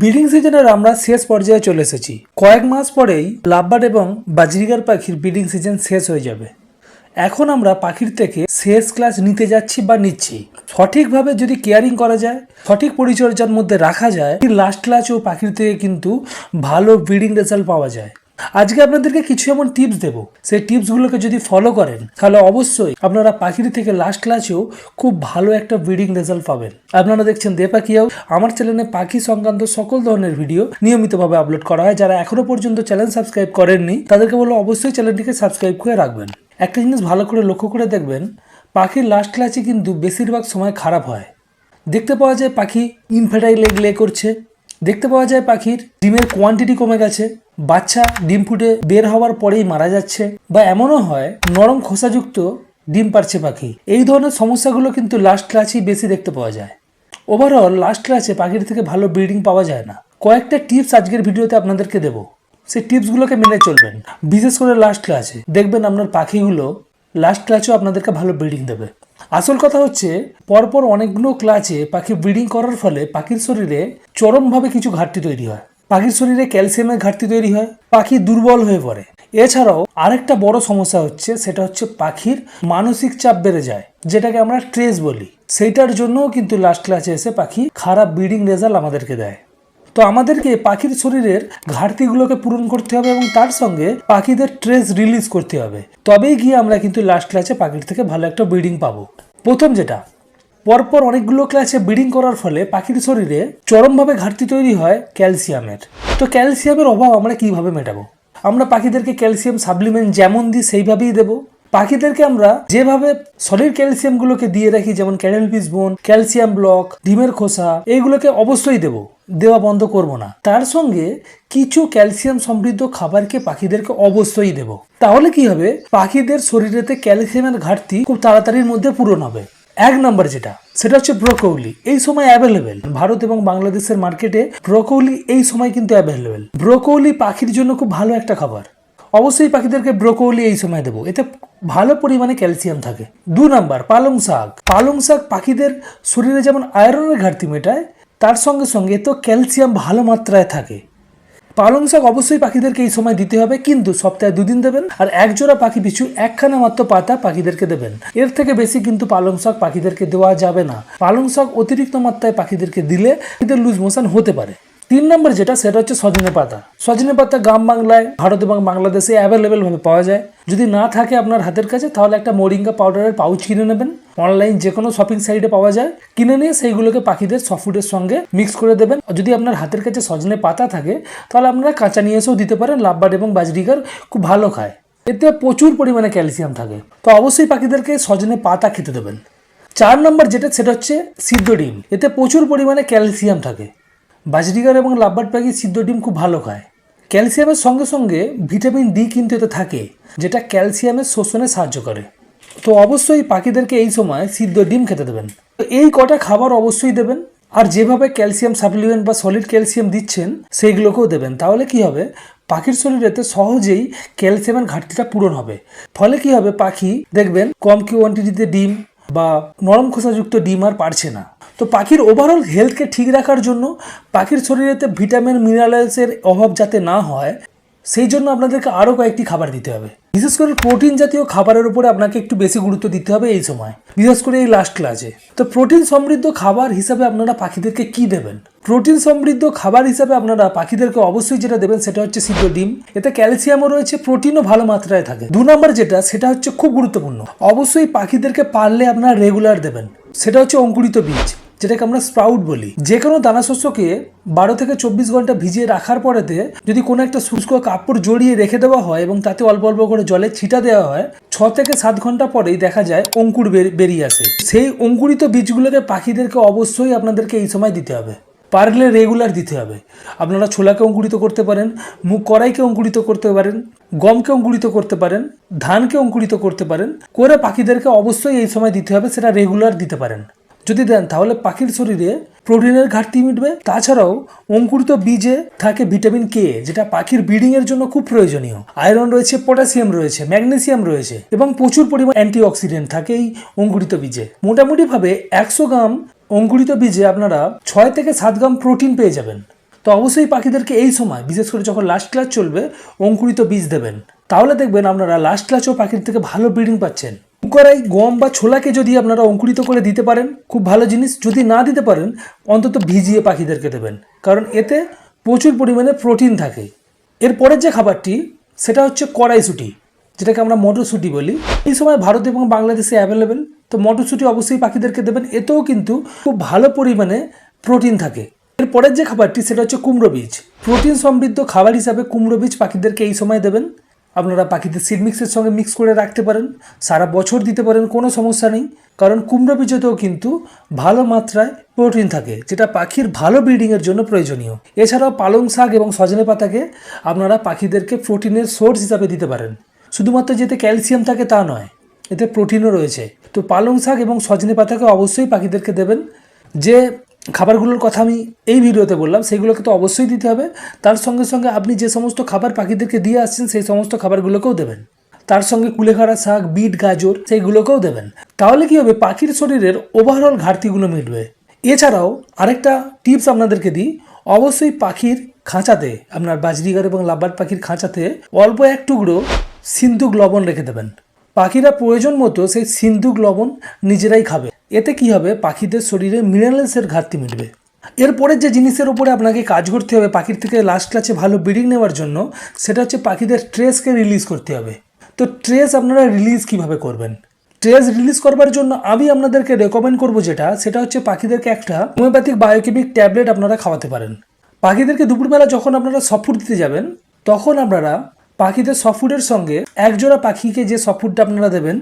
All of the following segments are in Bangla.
ব্রিডিং সিজনের আমরা শেষ পর্যায়ে চলে এসেছি। কয়েক মাস পরেই লাভবার্ড এবং বাজরিগার পাখির ব্রিডিং সিজন শেষ হয়ে যাবে। এখন আমরা পাখির থেকে শেষ ক্লাস নিতে যাচ্ছি বা নিচ্ছি। সঠিকভাবে যদি কেয়ারিং করা যায়, সঠিক পরিচর্যার মধ্যে রাখা যায় লাস্ট ক্লাসেও পাখির থেকে কিন্তু ভালো ব্রিডিং রেজাল্ট পাওয়া যায়। আজকে আপনাদেরকে কিছু এমন টিপস দেবো। সেই টিপসগুলোকে যদি ফলো করেন, তাহলে অবশ্যই আপনারা পাখির থেকে লাস্ট ক্লাসেও খুব ভালো একটা ব্রিডিং রেজাল্ট পাবেন। আপনারা দেখছেন দে পাখিয়াও আমার চ্যানেলে পাখি সংক্রান্ত সকল ধরনের ভিডিও নিয়মিতভাবে আপলোড করা হয়। যারা এখনও পর্যন্ত চ্যানেল সাবস্ক্রাইব করেননি, তাদেরকে বলব অবশ্যই চ্যানেলটিকে সাবস্ক্রাইব করে রাখবেন। একটা জিনিস ভালো করে লক্ষ্য করে দেখবেন, পাখির লাস্ট ক্লাসে কিন্তু বেশিরভাগ সময় খারাপ হয়। দেখতে পাওয়া যায় পাখি ইনফার্টাইল এগ লে করছে। দেখতে পাওয়া যায় পাখির ডিমের কোয়ান্টিটি কমে গেছে। বাচ্চা ডিম ফুটে বের হওয়ার পরেই মারা যাচ্ছে বা এমনও হয় নরম খোসাযুক্ত ডিম পারছে পাখি। এই ধরনের সমস্যাগুলো কিন্তু লাস্ট ক্লাসেই বেশি দেখতে পাওয়া যায়। ওভারঅল লাস্ট ক্লাসে পাখির থেকে ভালো ব্রিডিং পাওয়া যায় না। কয়েকটা টিপস আজকের ভিডিওতে আপনাদেরকে দেবো। সেই টিপসগুলোকে মেনে চলবেন। বিশেষ করে লাস্ট ক্লাসে দেখবেন আপনার পাখিগুলো লাস্ট ক্লাচেও আপনাদেরকে ভালো ব্রিডিং দেবে। আসল কথা হচ্ছে, পরপর অনেকগুলো ক্লাচে পাখি ব্রিডিং করার ফলে পাখির শরীরে চরমভাবে কিছু ঘাটতি তৈরি হয়। পাখির শরীরে ক্যালসিয়ামের ঘাটতি তৈরি হয়, পাখি দুর্বল হয়ে পড়ে। এছাড়াও আরেকটা বড় সমস্যা হচ্ছে, সেটা হচ্ছে পাখির মানসিক চাপ বেড়ে যায়, যেটাকে আমরা স্ট্রেস বলি। সেইটার জন্যও কিন্তু লাস্ট ক্লাসে এসে পাখি খারাপ ব্রিডিং রেজাল্ট আমাদেরকে দেয়। তো আমাদেরকে পাখির শরীরের ঘাটতিগুলোকে পূরণ করতে হবে এবং তার সঙ্গে পাখিদের ট্রেস রিলিজ করতে হবে। তবেই গিয়ে আমরা কিন্তু লাস্ট ক্লাসে পাখির থেকে ভালো একটা ব্রিডিং পাবো। প্রথম যেটা পরপর অনেকগুলো ক্লাসে ব্রিডিং করার ফলে পাখির শরীরে চরমভাবে ঘাটতি তৈরি হয় ক্যালসিয়ামের। তো ক্যালসিয়ামের অভাব আমরা কীভাবে মেটাবো? আমরা পাখিদেরকে ক্যালসিয়াম সাপ্লিমেন্ট যেমন দিই, সেইভাবেই দেবো। পাখিদেরকে আমরা যেভাবে সলিড ক্যালসিয়ামগুলোকে দিয়ে রাখি, যেমন ক্যানেল পিস বোন, ক্যালসিয়াম ব্লক, ডিমের খোসা এইগুলোকে অবশ্যই দেবো। দেওয়া বন্ধ করব না। তার সঙ্গে কিছু ক্যালসিয়াম সমৃদ্ধ খাবারকে পাখিদেরকে অবশ্যই দেব। তাহলে কি হবে? পাখিদের শরীরেতে ক্যালসিয়ামের ঘাটতি খুব তাড়াতাড়ির মধ্যে পূরণ হবে। এক নম্বর যেটা, সেটা হচ্ছে ব্রোকৌলি। এই সময় অ্যাভেলেবেল ভারত এবং বাংলাদেশের মার্কেটে ব্রোকৌলি এই সময় কিন্তু অ্যাভেলেবেল ব্রোকৌলি পাখির জন্য খুব ভালো একটা খাবার। অবশ্যই পাখিদেরকে ব্রোকৌলি এই সময় দেবো। এতে ভালো পরিমাণে ক্যালসিয়াম থাকে। দু নাম্বার, পালং শাক। পালং শাক পাখিদের শরীরে যেমন আয়রনের ঘাটতি মেটায়, তার সঙ্গে সঙ্গে তো ক্যালসিয়াম ভালো মাত্রায় থাকে। পালং শাক অবশ্যই পাখিদেরকে এই সময় দিতে হবে, কিন্তু সপ্তাহে দুদিন দেবেন আর এক জোড়া পাখি পিছু একখানা মাত্র পাতা পাখিদেরকে দেবেন। এর থেকে বেশি কিন্তু পালং শাক পাখিদেরকে দেওয়া যাবে না। পালং শাক অতিরিক্ত মাত্রায় পাখিদেরকে দিলে পাখিদের লুজ মোশন হতে পারে। তিন নম্বর যেটা, সেটা হচ্ছে সজনে পাতা। সজনে পাতা গ্রাম বাংলায়, ভারত এবং বাংলাদেশে অ্যাভেলেবেল ভাবে পাওয়া যায়। যদি না থাকে আপনার হাতের কাছে, তাহলে একটা মোরিঙ্গা পাউডারের পাউচ কিনে নেবেন। অনলাইন যে কোনো শপিং সাইটে পাওয়া যায়। কিনে নিয়ে সেইগুলোকে পাখিদের সফুডের সঙ্গে মিক্স করে দেবেন। যদি আপনার হাতের কাছে সজনে পাতা থাকে, তাহলে আপনারা কাঁচা নিয়ে এসেও দিতে পারেন। লাভবার্ড এবং বাজরিগার খুব ভালো খায়। এতে প্রচুর পরিমাণে ক্যালসিয়াম থাকে। তো অবশ্যই পাখিদেরকে সজনে পাতা খেতে দেবেন। চার নম্বর যেটা, সেটা হচ্ছে সিদ্ধ ডিম। এতে প্রচুর পরিমাণে ক্যালসিয়াম থাকে। বাজরিগার এবং লাভবার্ড পাখি সিদ্ধ ডিম খুব ভালো খায়। ক্যালসিয়ামের সঙ্গে সঙ্গে ভিটামিন ডি কিন্তু এতে থাকে, যেটা ক্যালসিয়ামের শোষণে সাহায্য করে। তো অবশ্যই পাখিদেরকে এই সময় সিদ্ধ ডিম খেতে দেবেন। তো এই কটা খাবার অবশ্যই দেবেন, আর যেভাবে ক্যালসিয়াম সাপ্লিমেন্ট বা সলিড ক্যালসিয়াম দিচ্ছেন, সেইগুলোকেও দেবেন। তাহলে কি হবে? পাখির শরীরেতে সহজেই ক্যালসিয়ামের ঘাটতিটা পূরণ হবে। ফলে কি হবে? পাখি, দেখবেন, কম কোয়ান্টিটিতে ডিম বা নরম খোসাযুক্ত ডিম আর পারছে না। তো পাখির ওভারঅল হেলথকে ঠিক রাখার জন্য পাখির শরীরেতে ভিটামিন মিনারেলসের অভাব যাতে না হয়, সেই জন্য আপনাদেরকে আরও কয়েকটি খাবার দিতে হবে। বিশেষ করে প্রোটিন জাতীয় খাবারের উপরে আপনাকে একটু বেশি গুরুত্ব দিতে হবে এই সময়। বিশেষ করে এই লাস্ট ক্লাসে তো প্রোটিন সমৃদ্ধ খাবার হিসাবে আপনারা পাখিদেরকে কি দেবেন? প্রোটিন সমৃদ্ধ খাবার হিসাবে আপনারা পাখিদেরকে অবশ্যই যেটা দেবেন সেটা হচ্ছে সিদ্ধ ডিম। এতে ক্যালসিয়ামও রয়েছে, প্রোটিনও ভালো মাত্রায় থাকে। দু নম্বর যেটা, সেটা হচ্ছে খুব গুরুত্বপূর্ণ। অবশ্যই পাখিদেরকে পারলে আপনারা রেগুলার দেবেন। সেটা হচ্ছে অঙ্কুরিত বীজ। যেটাকে আমরা স্প্রাউট বলি। যে কোনো দানা শস্যকে বারো থেকে চব্বিশ ঘণ্টা ভিজিয়ে রাখার পরেতে যদি কোনো একটা শুষ্ক কাপড় জড়িয়ে রেখে দেওয়া হয় এবং তাতে অল্প অল্প করে জলে ছিটা দেওয়া হয়, ছ থেকে সাত ঘণ্টা পরেই দেখা যায় অঙ্কুর বেরিয়ে আসে। সেই অঙ্কুরিত বীজগুলোকে পাখিদেরকে অবশ্যই আপনাদেরকে এই সময় দিতে হবে। পারলে রেগুলার দিতে হবে। আপনারা ছোলাকে অঙ্কুরিত করতে পারেন, মুগ কড়াইকে অঙ্কুরিত করতে পারেন, গমকে অঙ্কুরিত করতে পারেন, ধানকে অঙ্কুরিত করতে পারেন, করে পাখিদেরকে অবশ্যই এই সময় দিতে হবে, সেটা রেগুলার দিতে পারেন। যদি দেন, তাহলে পাখির শরীরে প্রোটিনের ঘাটতি মিটবে। তাছাড়াও অঙ্কুরিত বীজে থাকে ভিটামিন কে, যেটা পাখির ব্রিডিং এর জন্য খুব প্রয়োজনীয়। আয়রন রয়েছে, পটাশিয়াম রয়েছে, ম্যাগনেসিয়াম রয়েছে এবং প্রচুর পরিমাণ অ্যান্টিঅক্সিডেন্ট থাকে এই অঙ্কুরিত বীজে। মোটামুটি ভাবে একশো গ্রাম অঙ্কুরিত বীজে আপনারা ছয় থেকে সাত গ্রাম প্রোটিন পেয়ে যাবেন। তো অবশ্যই পাখিদেরকে এই সময়, বিশেষ করে যখন লাস্ট ক্লাস চলবে, অঙ্কুরিত বীজ দেবেন। তাহলে দেখবেন আপনারা লাস্ট ক্লাসেও পাখির থেকে ভালো ব্রিডিং পাচ্ছেন। করাই গম বা ছোলাকে যদি আপনারা অঙ্কুরিত করে দিতে পারেন, খুব ভালো জিনিস। যদি না দিতে পারেন, অন্তত ভিজিয়ে পাখিদেরকে দেবেন। কারণ এতে প্রচুর পরিমাণে প্রোটিন থাকে। এরপরের যে খাবারটি, সেটা হচ্ছে কড়াইশুটি, যেটাকে আমরা মটরশুঁটি বলি। এই সময় ভারত এবং বাংলাদেশে অ্যাভেলেবেল তো মটরশুঁটি অবশ্যই পাখিদেরকে দেবেন। এতেও কিন্তু খুব ভালো পরিমাণে প্রোটিন থাকে। এরপরের যে খাবারটি, সেটা হচ্ছে কুমড়ো বীজ। প্রোটিন সমৃদ্ধ খাবার হিসাবে কুমড়ো বীজ পাখিদেরকে এই সময় দেবেন। আপনারা পাখিদের সিড মিক্সের সঙ্গে মিক্স করে রাখতে পারেন। সারা বছর দিতে পারেন, কোনো সমস্যা নেই। কারণ কুমড়ো বীজতেও কিন্তু ভালো মাত্রায় প্রোটিন থাকে, যেটা পাখির ভালো ব্রিডিংয়ের জন্য প্রয়োজনীয়। এছাড়াও পালং শাক এবং সজনে পাতাকে আপনারা পাখিদেরকে প্রোটিনের সোর্স হিসাবে দিতে পারেন। শুধুমাত্র যেতে ক্যালসিয়াম থাকে তা নয়, এতে প্রোটিনও রয়েছে। তো পালং শাক এবং সজনে পাতাকে অবশ্যই পাখিদেরকে দেবেন। যে খাবারগুলোর কথা আমি এই ভিডিওতে বললাম, সেগুলোকে তো অবশ্যই দিতে হবে। তার সঙ্গে সঙ্গে আপনি যে সমস্ত খাবার পাখিদেরকে দিয়ে আসছেন, সেই সমস্ত খাবারগুলোকেও দেবেন। তার সঙ্গে কুলেখাড়া শাক, বিট, গাজর, সেইগুলোকেও দেবেন। তাহলে কি হবে? পাখির শরীরের ওভারঅল ঘাটতিগুলো মিটবে। এছাড়াও আরেকটা টিপস আপনাদেরকে দিই। অবশ্যই পাখির খাঁচাতে, আপনার বাজরিগার এবং লাব্বার পাখির খাঁচাতে অল্প এক টুকরো সিন্ধুক লবণ রেখে দেবেন। পাখিরা প্রয়োজন মতো সেই সিন্ধুক লবণ নিজেরাই খাবে। এতে কি হবে? পাখিদের শরীরে মিনারেলসের ঘাটতি মিটবে। এরপরে যে জিনিসের উপরে আপনাকে কাজ করতে হবে পাখির থেকে লাস্ট ক্লাসে ভালো ব্রিডিং নেওয়ার জন্য, সেটা হচ্ছে পাখিদের ট্রেসকে রিলিজ করতে হবে। তো ট্রেস আপনারা রিলিজ কীভাবে করবেন? ট্রেস রিলিজ করবার জন্য আমি আপনাদেরকে রেকমেন্ড করব যেটা, সেটা হচ্ছে পাখিদেরকে একটা হোমিওপ্যাথিক বায়োকেমিক ট্যাবলেট আপনারা খাওয়াতে পারেন। পাখিদেরকে দুপুরবেলা যখন আপনারা সফুড দিতে যাবেন, তখন আপনারা পাখিদের সফুডের সঙ্গে একজোড়া পাখিকে যে সফুডটা আপনারা দেবেন,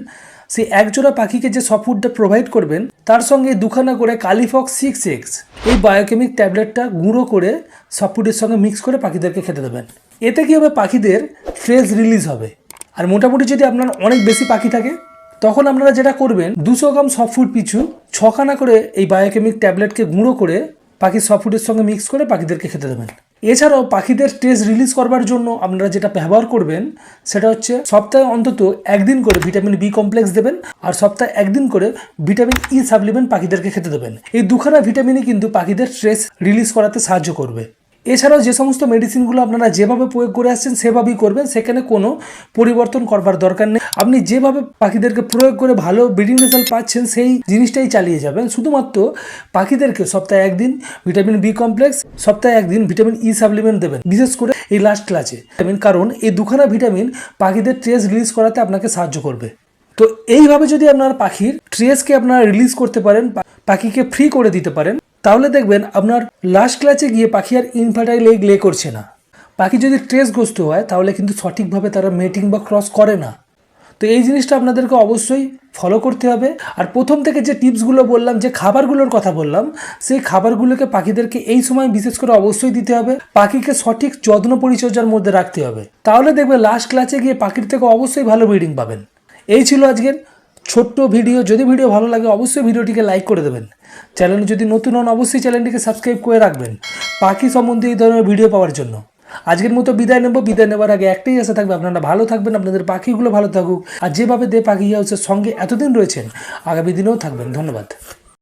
সেই একজোড়া পাখিকে যে সফুডটা প্রোভাইড করবেন, তার সঙ্গে দুখানা করে কালিফক্স সিক্স এক্স এই বায়োকেমিক ট্যাবলেটটা গুঁড়ো করে সফুডের সঙ্গে মিক্স করে পাখিদেরকে খেতে দেবেন। এতে কী হবে? পাখিদের ফ্রেশ রিলিজ হবে। আর মোটামুটি যদি আপনার অনেক বেশি পাখি থাকে, তখন আপনারা যেটা করবেন, দুশো গ্রাম সফট পিছু ছখানা করে এই বায়োকেমিক ট্যাবলেটকে গুঁড়ো করে পাখির ফুডের সঙ্গে মিক্স করে পাখিদেরকে খেতে দেবেন। এছাড়াও পাখিদের স্ট্রেস রিলিজ করবার জন্য আপনারা যেটা ব্যবহার করবেন, সেটা হচ্ছে সপ্তাহে অন্তত একদিন করে ভিটামিন বি কমপ্লেক্স দেবেন আর সপ্তাহে একদিন করে ভিটামিন ই সাপ্লিমেন্ট পাখিদেরকে খেতে দেবেন। এই দুখানা ভিটামিনই কিন্তু পাখিদের স্ট্রেস রিলিজ করাতে সাহায্য করবে। এছাড়াও যে সমস্ত মেডিসিনগুলো আপনারা যেভাবে প্রয়োগ করে আসছেন, সেভাবেই করবেন। সেখানে কোনো পরিবর্তন করবার দরকার নেই। আপনি যেভাবে পাখিদেরকে প্রয়োগ করে ভালো ব্রিডিং রেজাল্ট পাচ্ছেন, সেই জিনিসটাই চালিয়ে যাবেন। শুধুমাত্র পাখিদেরকে সপ্তাহে একদিন ভিটামিন বি কমপ্লেক্স সপ্তাহে একদিন ভিটামিন ই সাপ্লিমেন্ট দেবেন। বিশেষ করে এই লাস্ট ক্লাসে ভিটামিন কারণ এই দুখানা ভিটামিন পাখিদের ট্রেস রিলিজ করাতে আপনাকে সাহায্য করবে। তো এইভাবে যদি আপনার পাখির ট্রেসকে আপনারা রিলিজ করতে পারেন পাখিকে ফ্রি করে দিতে পারেন তাহলে দেখবেন আপনার লাস্ট ক্লাসে গিয়ে পাখি আর ইনফার্টাইল এগ লে করছে না। পাখি যদি ট্রেসগ্রস্ত হয়, তাহলে কিন্তু সঠিকভাবে তারা মেটিং বা ক্রস করে না। তো এই জিনিসটা আপনাদেরকে অবশ্যই ফলো করতে হবে। আর প্রথম থেকে যে টিপসগুলো বললাম, যে খাবারগুলোর কথা বললাম, সেই খাবারগুলোকে পাখিদেরকে এই সময় বিশেষ করে অবশ্যই দিতে হবে। পাখিকে সঠিক যত্ন পরিচর্যার মধ্যে রাখতে হবে। তাহলে দেখবে লাস্ট ক্লাসে গিয়ে পাখির থেকে অবশ্যই ভালো ব্রিডিং পাবেন। এই ছিল আজকের ছোট্ট ভিডিও, যদি ভিডিও ভালো লাগে, অবশ্যই ভিডিওটিকে লাইক করে দেবেন। চ্যানেলে যদি নতুন হন, অবশ্যই চ্যানেলটিকে সাবস্ক্রাইব করে রাখবেন। পাখি সম্বন্ধে এই ধরনের ভিডিও পাওয়ার জন্য। আজকের মতো বিদায় নেব। বিদায় নেবার আগে একটাই আশা থাকবে, আপনারা ভালো থাকবেন, আপনাদের পাখিগুলো ভালো থাকুক। আর যেভাবে দে পাখি হাউসের সঙ্গে এতদিন রয়েছেন, আগামী দিনেও থাকবেন। ধন্যবাদ।